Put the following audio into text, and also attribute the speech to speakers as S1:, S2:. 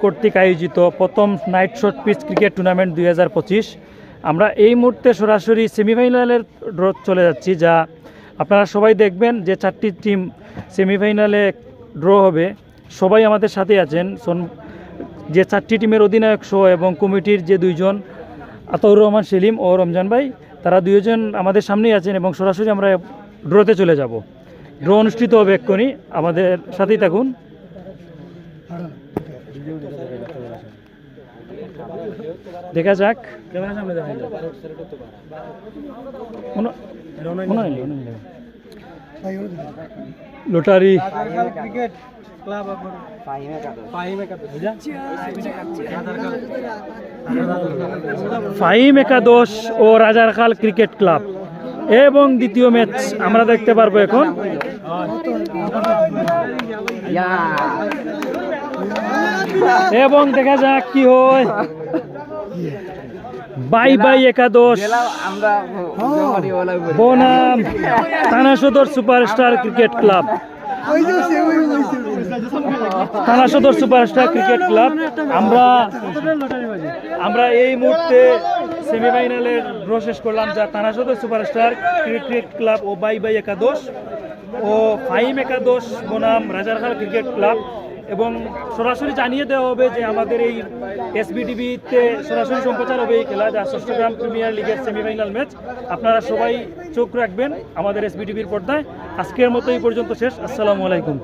S1: কর্তৃক আয়োজিত প্রথম night short pitch cricket tournament দুই হাজার পঁচিশ। আমরা এই মুহূর্তে সরাসরি সেমিফাইনালের ড্র চলে যাচ্ছি, যা আপনারা সবাই দেখবেন যে চারটি টিম সেমিফাইনালে ড্র হবে। সবাই আমাদের সাথে আছেন। সোন- যে চারটি টিমের অধিনায়ক সহ এবং কমিটির যে দুইজন, আতাউর রহমান, সেলিম ও রমজান ভাই, তারা দুইজন আমাদের সামনেই আছেন এবং সরাসরি আমরা ড্রতে চলে যাব। ড্র অনুষ্ঠিত হবে এক্ষুনি। আমাদের সাথেই থাকুন। দেখা যাক। লটারি।
S2: ক্রিকেট
S1: ফাহিম একাদশ ও রাজারখাল ক্রিকেট ক্লাব। এবং দ্বিতীয় ম্যাচ আমরা দেখতে পারব এখন। এবং দেখা যাক কি হয়। বাই বাই একাদশ। বনাম থানা সদর সুপারস্টার ক্রিকেট ক্লাব। থানা সদর সুপারস্টার ক্রিকেট ক্লাব। আমরা আমরা এই মুহূর্তে সেমিফাইনালের ড্র করলাম যা থানা সদর সুপারস্টার ক্রিকেট ক্লাব ও বাই বাই একাদশ ও ফাইম একাদশ বনাম রাজারহাল ক্রিকেট ক্লাব। এবং সরাসরি জানিয়ে দেওয়া হবে যে আমাদের এই এসবিটিভিতে সরাসরি সম্প্রচার হবে এই খেলা, যা চট্টগ্রাম প্রিমিয়ার লিগের সেমিফাইনাল ম্যাচ আপনারা সবাই চোখ রাখবেন আমাদের এসবিটিভির পর্দায়। আজকের মতো এই পর্যন্ত শেষ। আসসালামু আলাইকুম।